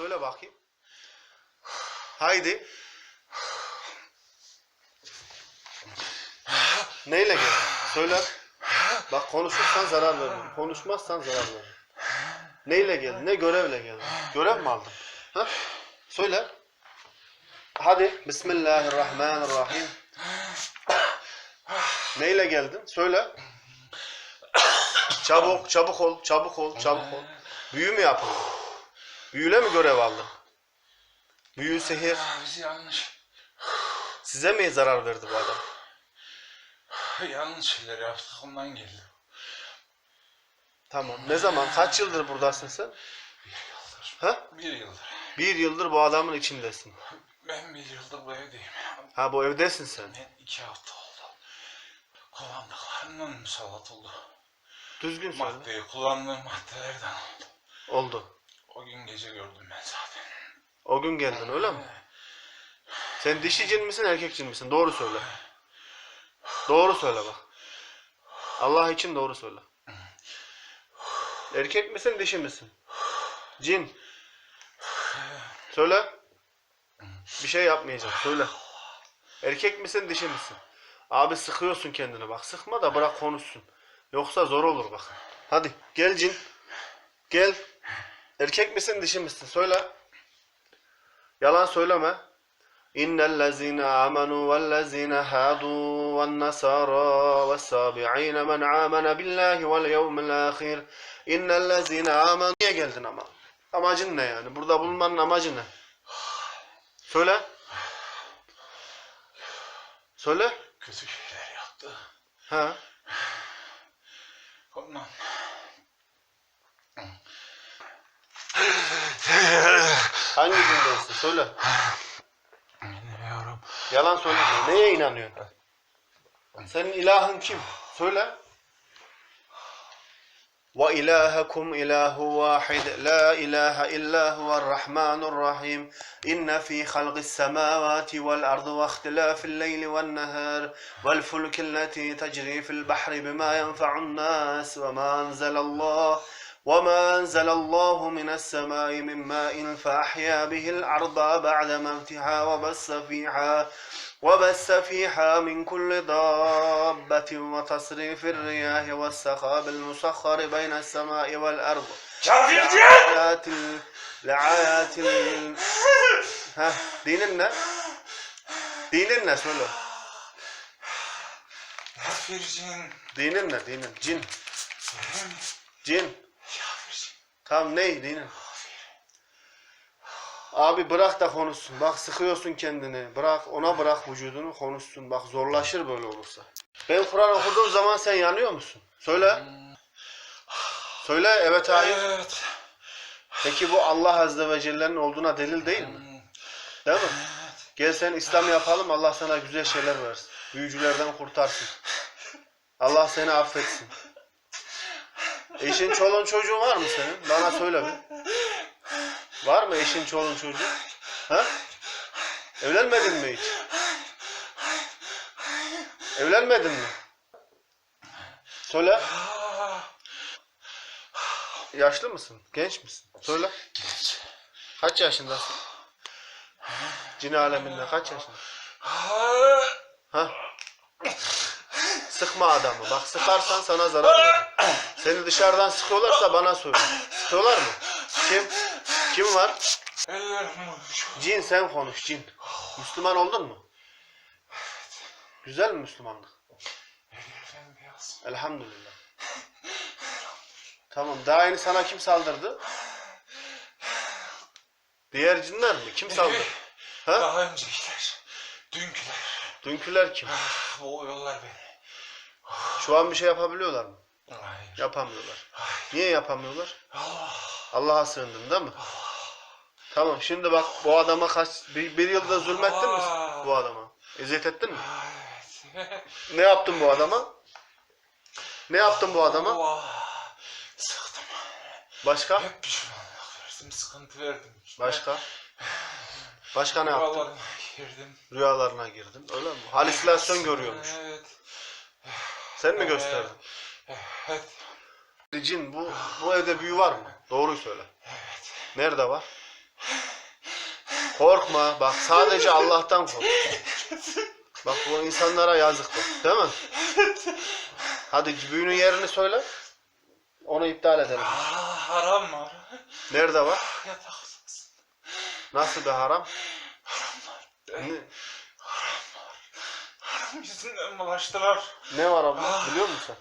Söyle bakayım. Haydi. Neyle geldin? Söyle. Bak konuşursan zarar veririm. Konuşmazsan zarar veririm. Neyle geldin? Ne görevle geldin? Görev mi aldın? Ha? Söyle. Hadi. Bismillahirrahmanirrahim. Neyle geldin? Söyle. Çabuk, çabuk ol, çabuk ol, çabuk ol. Büyü mü yapıldı? Büyüyle mi görev aldın? Büyü, sihir. Biz yanlış, Size mi zarar verdi bu adam? yanlış şeyler yaptık ondan geldi. Tamam. Ne zaman? Kaç yıldır buradasın sen? Bir yıldır. Ha? Bir yıldır. Bir yıldır bu adamın içindesin. Ben bir yıldır bu evdeyim. Ha bu evdesin sen. Ben iki hafta oldu. Kullandıklarından musallat oldu. Düzgün söyle. Maddeyi kullandığım maddelerden oldu. Oldu. O gün gece gördüm ben zaten. O gün geldin öyle mi? Sen dişi cin misin erkek cin misin? Doğru söyle. Doğru söyle bak. Allah için doğru söyle. Erkek misin dişi misin? Cin. Söyle. Bir şey yapmayacağım. Söyle. Erkek misin dişi misin? Abi sıkıyorsun kendini bak. Sıkma da bırak konuşsun. Yoksa zor olur bak. Hadi gel cin. Gel. Erkek misin dişi misin? Söyle. Yalan söyleme. İnnellezine amenu vellezine hadu vennasara vessabi'ine men amene billahi vel yevmil ahir. İnnellezine amenu. Niye geldin ama? Amacın ne yani? Burada bulunmanın amacı ne? Söyle. Söyle. Kötü şeyler yaptı. Ha. Ondan. Hangi dindensin? Söyle. Bilmiyorum. Yalan söyleme. Neye inanıyorsun? Senin ilahın kim? Söyle. وإلهكم إله واحد لا إله إلا هو الرحمن الرحيم إن في خلق السماوات والأرض واختلاف الليل والنهار والفلك التي تجري في البحر بما ينفع الناس وما أنزل الله وما أنزل الله من السماء من ماء فأحيا به الأرض بعد موتها وبث فيها وبث فيها من كل دابة وتصريف الرياح والسخاب المسخر بين السماء والأرض! لآيات لآيات ها? Dinin ne söyle. Kafircin. Dinin ne? Dinin. Cin. Benim Cin. kafircin. Tam ne dinin? Abi bırak da konuşsun. Bak sıkıyorsun kendini. Bırak ona bırak vücudunu konuşsun. Bak zorlaşır böyle olursa. Ben Kur'an okuduğum zaman sen yanıyor musun? Söyle. Söyle evet hayır. Evet. Peki bu Allah Azze ve Celle'nin olduğuna delil değil mi? Değil mi? Gel sen İslam yapalım Allah sana güzel şeyler versin. Büyücülerden kurtarsın. Allah seni affetsin. Eşin, çoluğun, çocuğun var mı senin? Bana söyle bir. Var mı eşin, çoluğun, çocuğun? Ha? Evlenmedin mi hiç? Evlenmedin mi? Söyle. Yaşlı mısın? Genç misin? Söyle. Genç. Kaç yaşındasın? Cin aleminde kaç yaşında? Ah, Ha? Sıkma adamı. Bak sıkarsan sana zarar verir. Seni dışarıdan sıkıyorlarsa bana söyle. Sıkıyorlar mı? Kim? Kim var? Cin sen konuş cin. Müslüman oldun mu? Güzel mi Müslümanlık? Elhamdülillah. Tamam. Daha yeni sana kim saldırdı? Diğer cinler mi? Kim saldırdı? Ha? Daha öncekiler. Dünküler. Dünküler kim? Ah, Boğuyorlar beni. Şu an bir şey yapabiliyorlar mı? Hayır. Yapamıyorlar. Hayır. Niye yapamıyorlar? Allah. Allah'a sığındın değil mi? Tamam şimdi bak bu adama kaç bir, bir yılda zulmettin mi bu adama? Eziyet ettin mi? Evet. Ne yaptın bu adama? Ne yaptın bu adama? Allah. Sıktım. Başka? Hep pişmanlık verdim. Sıkıntı verdim. Başka? Başka ne yaptın? Rüyalarına girdim. Rüyalarına girdin öyle mi? Halüsinasyon görüyormuş. Evet. Sen mi gösterdin? Evet. Cin bu bu evde büyü var mı? Doğruyu söyle. Evet. Nerede var? Korkma. Bak sadece Allah'tan kork. Bak bu insanlara yazık bak. Değil mi? Hadi büyünün yerini söyle. Onu iptal edelim. Aa, haram var. Nerede var? Yatak odası. Nasıl bir haram? Eh, Ne, Yüzünden bulaştılar. ne var abla? Biliyor musun sen?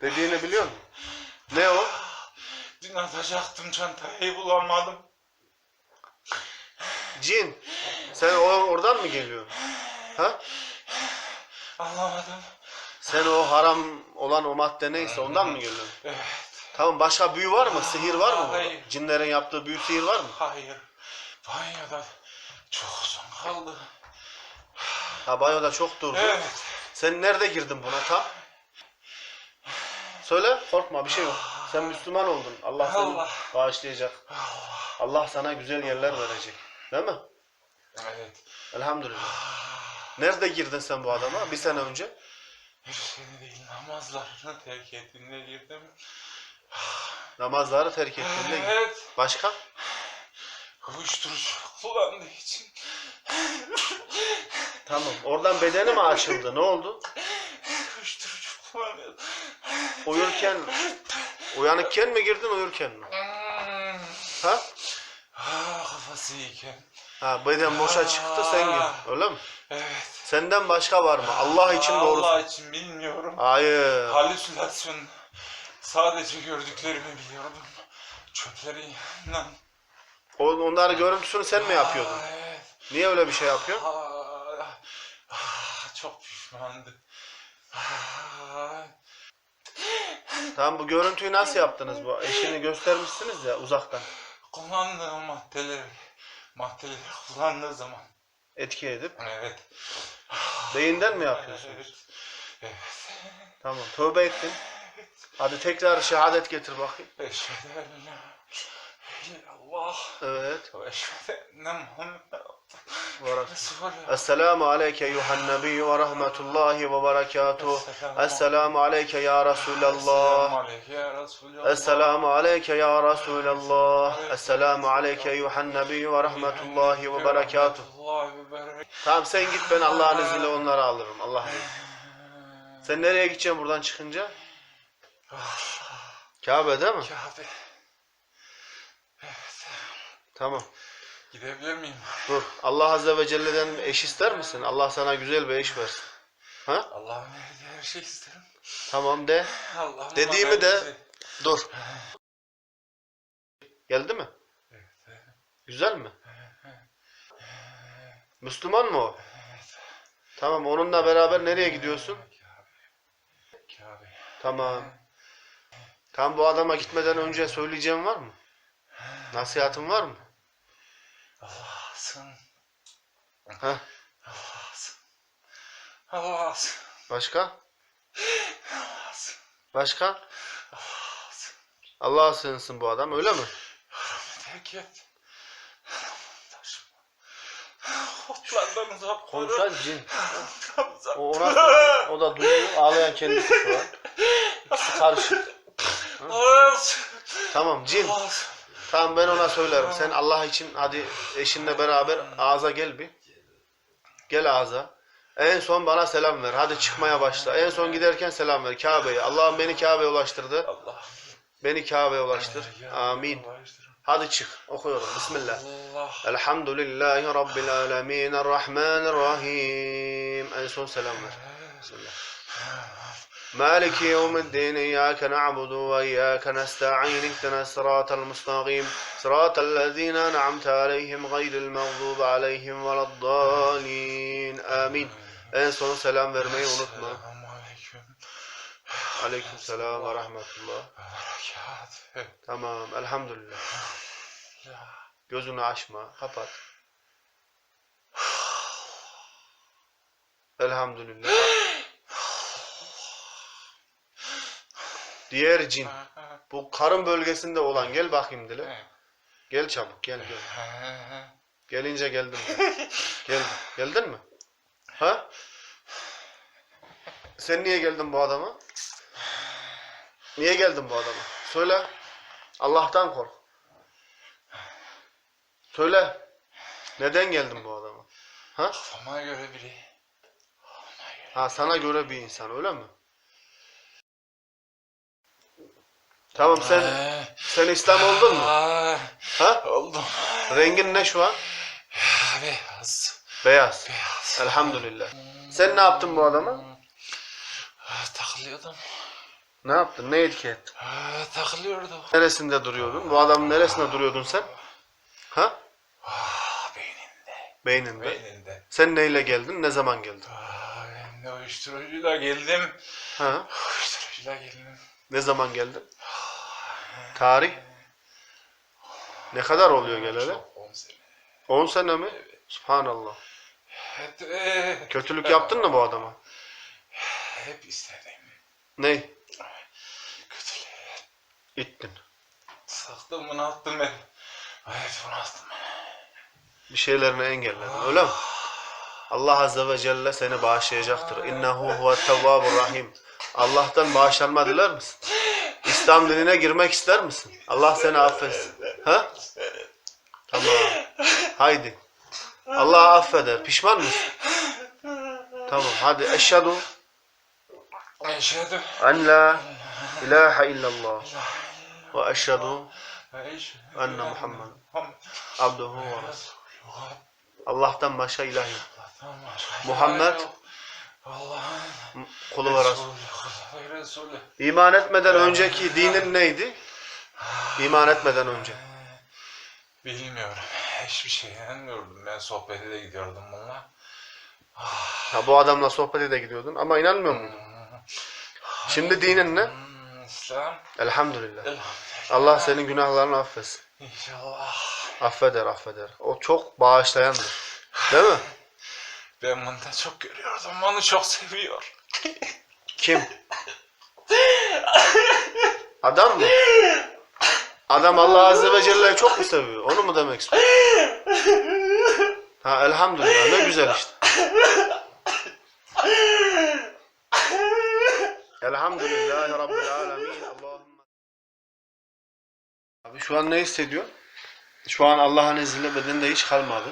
Dediğini biliyor musun? Ne o? Dün atacaktım çantayı bulamadım. Cin. Sen o oradan mı geliyorsun? Ha? Anlamadım. Sen o haram olan o madde neyse ondan mı geliyorsun? Evet. Tamam başka büyü var mı? Sihir var mı? burada? Hayır. Cinlerin yaptığı büyü sihir var mı? Hayır. Banyoda çok uzun kaldı. Ha banyoda çok durdu. Evet. Sen nerede girdin buna tam? Söyle korkma bir şey yok. Sen Müslüman oldun. Allah seni Allah. bağışlayacak. Allah. Sana güzel yerler verecek. Değil mi? Evet. Elhamdülillah. Nerede girdin sen bu adama? Bir sene önce. Bir sene değil namazlarını terk ettiğinde girdim. Namazları terk ettiğinde. Evet. Başka? Uyuşturucu kullandığı için. Tamam. Oradan bedeni mi açıldı? Ne oldu? Uyuşturucu kullanıyordu. Uyurken, uyanıkken mi girdin uyurken mi? Hmm. Ha? Ah, kafası iyiyken. Ha beden boşa çıktı sen gir. Öyle mi? Evet. Senden başka var mı? Allah için doğrusu. Allah için bilmiyorum. Hayır. Halüsinasyon. Sadece gördüklerimi biliyordum. Çöplerin yanından. Onların görüntüsünü sen mi yapıyordun? Niye öyle bir şey yapıyorsun? Çok pişmandı. Aa, Tamam bu görüntüyü nasıl yaptınız bu? Eşini göstermişsiniz ya uzaktan. kullandığı maddeleri, maddeleri kullandığı zaman. Etki edip. Evet. Beyinden mi yapıyorsunuz? Evet. Evet. Tamam. Tövbe ettin. Hadi tekrar şehadet getir bakayım. Eşhedü en la illallah Evet. ve eşhedü enne Muhammed. Esselamu aleyke eyyuhan nebiyyü ve rahmetullahi ve berekatuhu. Esselamu aleyke ya Resulallah. Esselamu aleyke ya Resulallah. Esselamu aleyke eyyuhan nebiyyü ve rahmetullahi ve berekatuhu. Tamam sen git ben Allah'ın izniyle onları alırım. Allah Sen nereye gideceksin buradan çıkınca? Kabe değil mi? Kabe. Tamam. Gidebilir miyim? Dur. Allah Azze ve Celle'den eş ister misin? Allah sana güzel bir eş versin. Ha? Verdiği her şey isterim. Tamam de. Allah'ın Dediğimi de- verdiği- Dur. Geldi mi? Güzel mi? Müslüman mı o? Tamam onunla beraber nereye gidiyorsun? Kabe. Kabe. Tamam. Tam bu adama gitmeden önce söyleyeceğim var mı? Nasihatın var mı? Allah'sın. Ha? Allah'sın. Allah'sın. Başka? Allah'sın. Başka? Allah'sın. Allah'a sığınsın bu adam öyle mi? Terk et. Otlardan uzak dur. Konuşan cin. O, ona, o da duyuyor. Ağlayan kendisi şu an. İkisi karışık. Tamam cin. Allah'sın. Tamam ben ona söylerim. Sen Allah için hadi eşinle beraber ağza gel bir. Gel ağza. En son bana selam ver. Hadi çıkmaya başla. En son giderken selam ver. Kabe'ye. Allah'ım beni Kabe'ye ulaştırdı. Allah. Beni Kabe'ye ulaştır. Amin. Hadi çık. Okuyorum. Bismillah. Allah. Elhamdülillahi Rabbil alemin. Errahmanirrahim. En son selam ver. Bismillah. مالك يوم الدين إياك نعبد وإياك نستعين اهدنا الصراط المستقيم. صراط الذين أنعمت عليهم غير المغضوب عليهم ولا الضالين. آمين. إيه، أنسوا السلام برمي ونطمع عليكم السلام ورحمة الله. تمام الحمد لله جوزنا عشمة خفت الحمد لله Diğer cin. Bu karın bölgesinde olan gel bakayım dile. Gel çabuk gel gel. Gelince geldim. Gel. Geldin mi? Ha? Sen niye geldin bu adama? Niye geldin bu adama? Söyle. Allah'tan kork. Söyle. Neden geldin bu adama? Ha? Kafama göre biri. Göre. Ha sana göre bir insan öyle mi? Tamam sen sen İslam oldun mu? aa, Ha? Oldum. Rengin ne şu an? Beyaz. Beyaz. Beyaz. Elhamdülillah. Sen ne yaptın bu adama? Ah, Takılıyordum. Ne yaptın? Ne etki ettin? Ah, Takılıyordum. Neresinde duruyordun? Bu adamın neresinde duruyordun sen? Ha? Ah, beyninde. Beyninde. Beyninde. Sen neyle geldin? Ne zaman geldin? Ah, ben de uyuşturucuyla geldim. Ha? Uyuşturucuyla geldim. Ne zaman geldin? Tarih? Ne kadar oluyor geleli? Çok, on sene. 10 sene mi? Subhanallah. Hep, eh, Kötülük yaptın mı bu adama? Hep istedim. Ne? Kötülüğü. İttin. Saktım bunu attım ben. Evet bunu attım. Bir şeylerini engelledin. Öyle mi? Allah Azze ve Celle seni bağışlayacaktır. İnnehu huve tevvabur rahim. Allah'tan bağışlanma diler misin? İslam dinine girmek ister misin? Allah seni affetsin. Ha? Tamam. Haydi. Allah affeder. Pişman mısın? Tamam. Hadi. Eşhedü Eşhedü. en la ilahe illallah ve eşhedü enne Muhammed abduhu ve. Allah'tan başka ilah yok. Muhammed. Allah'ın Kulu ve Resulü. İman etmeden önceki dinin neydi? İman etmeden önce. Bilmiyorum. Hiçbir şey inanmıyordum. Ben sohbete de gidiyordum bununla. Ha, bu adamla sohbete de gidiyordun ama inanmıyor muydun? Şimdi dinin ne? Hmm, İslam. Elhamdülillah. Elhamdülillah. Allah senin günahlarını affetsin. İnşallah. Affeder, affeder. O çok bağışlayandır. Değil mi? Ben bunu da çok görüyordum. Onu çok seviyor. Kim? Adam mı? Adam Allah Azze ve Celle'yi çok mu seviyor? Onu mu demek istiyor? Ha elhamdülillah ne güzel işte. Elhamdülillahi Rabbil alemin. Allahümme. Abi şu an ne hissediyorsun? Şu an Allah'ın izniyle bedende hiç kalmadı.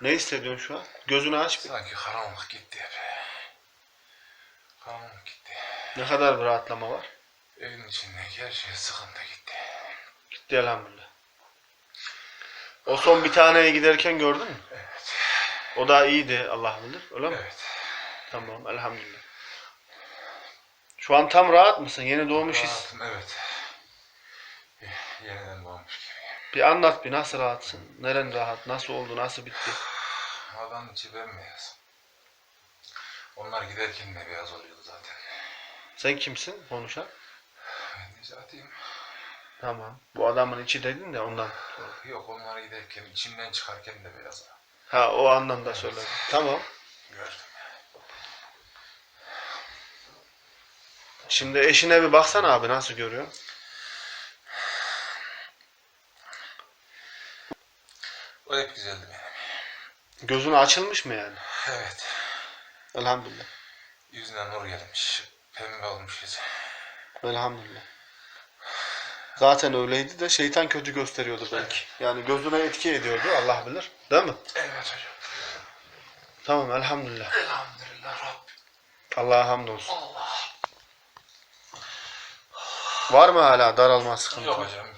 Ne hissediyorsun şu an? Gözünü aç bir. Sanki karanlık gitti hep. Karanlık gitti. Ne kadar bir rahatlama var? Evin içindeki her şey sıkıntı gitti. Gitti elhamdülillah. O son bir taneye giderken gördün mü? Evet. O da iyiydi Allah bilir. Öyle mi? Evet. Tamam elhamdülillah. Şu an tam rahat mısın? Yeni doğmuş his. Rahatım evet. Bir anlat bir nasıl rahatsın? Neren rahat? Nasıl oldu? Nasıl bitti? Adam içi bembeyaz. Onlar giderken de beyaz oluyordu zaten. Sen kimsin konuşan? Ben Necati'yim. Tamam. Bu adamın içi dedin de ondan. Yok onlar giderken içimden çıkarken de beyaz. Ha o anlamda söyledim. Tamam. Gördüm. Şimdi eşine bir baksana abi nasıl görüyor? Hep güzeldi benim. Gözün açılmış mı yani? Evet. Elhamdülillah. Yüzüne nur gelmiş. Pembe olmuş yüzü. Elhamdülillah. Zaten öyleydi de şeytan kötü gösteriyordu belki. Yani gözüne etki ediyordu Allah bilir. Değil mi? Evet hocam. Tamam elhamdülillah. Elhamdülillah Rabbim. Allah'a hamdolsun. Allah. Var mı hala daralma sıkıntı? Yok hocam.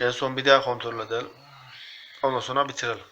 En son bir daha kontrol edelim. Ondan sonra bitirelim.